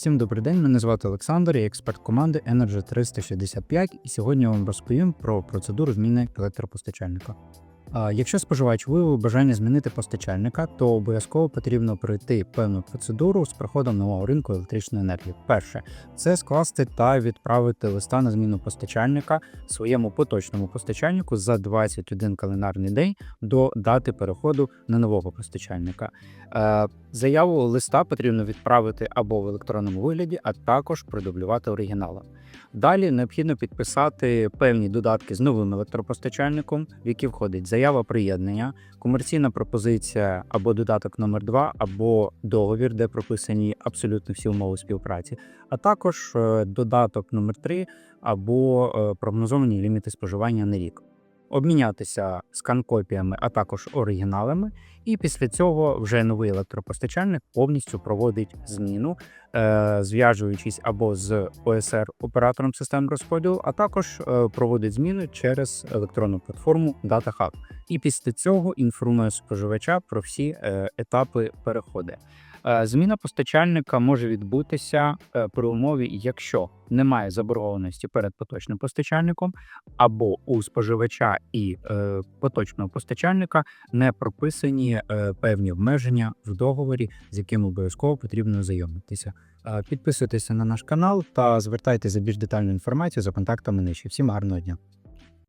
Всім добрий день, мене звати Олександр, я експерт команди Energy 365, і сьогодні я вам розповім про процедуру зміни електропостачальника. Якщо споживач виявив бажання змінити постачальника, то обов'язково потрібно пройти певну процедуру з приходом нового ринку електричної енергії. Перше це скласти та відправити листа на зміну постачальника своєму поточному постачальнику за 21 календарний день до дати переходу на нового постачальника. Е, Заяву листа потрібно відправити або в електронному вигляді, а також продублювати оригіналом. Далі необхідно підписати певні додатки з новим електропостачальником, в які входить заява приєднання, комерційна пропозиція або додаток номер 2 або договір, де прописані абсолютно всі умови співпраці, а також е, додаток номер 3 або е, прогнозовані ліміти споживання на рік. Обмінятися скан-копіями, а також оригіналами, і після цього вже новий електропостачальник повністю проводить зміну, е, зв'яжуючись або з ОСР оператором систем розподілу, а також е, проводить зміни через електронну платформу DataHub. І після цього інформує споживача про всі е, етапи переходу. Е, Зміна постачальника може відбутися е, при умові, якщо немає заборгованості перед поточним постачальником, або у споживача і е, поточного постачальника не прописані певні обмеження в договорі, з яким обов'язково потрібно ознайомитися. Е, Підписуйтеся на наш канал та звертайтеся за більш детальну інформацію за контактами нижче. Всім гарного дня!